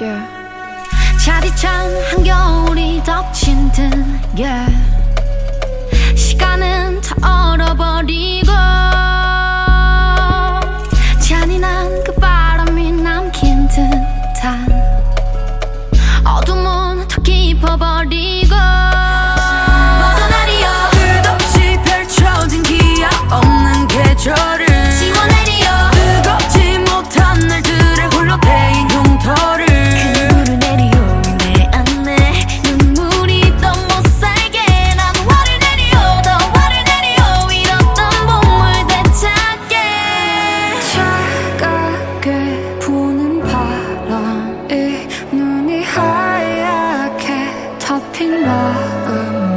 Yeah. 차디찬 한겨울이 덮친 듯 yeah. 하얗게 덮인 마음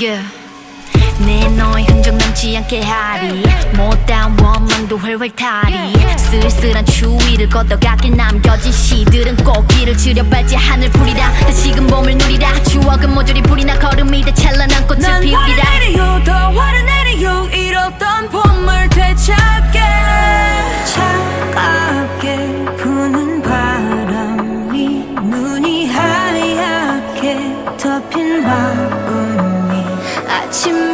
Yeah. 내 너의 흔적 남지 않게 하리. 못다운 원망도 훨훨 타리. 쓸쓸한 추위를 걷어가길 남겨진 시들은 꽃길을 지려밟지 하늘 풀이라. 다시금 봄을 누리라. 추억은 모조리 불이 나 걸음이 돼 찬란한 꽃을 난 피우리라. 내리요 더 화를 내리요. 잃었던 봄을 되찾게. 차갑게 부는 바람이 눈이 하얗게 덮인 마음 아침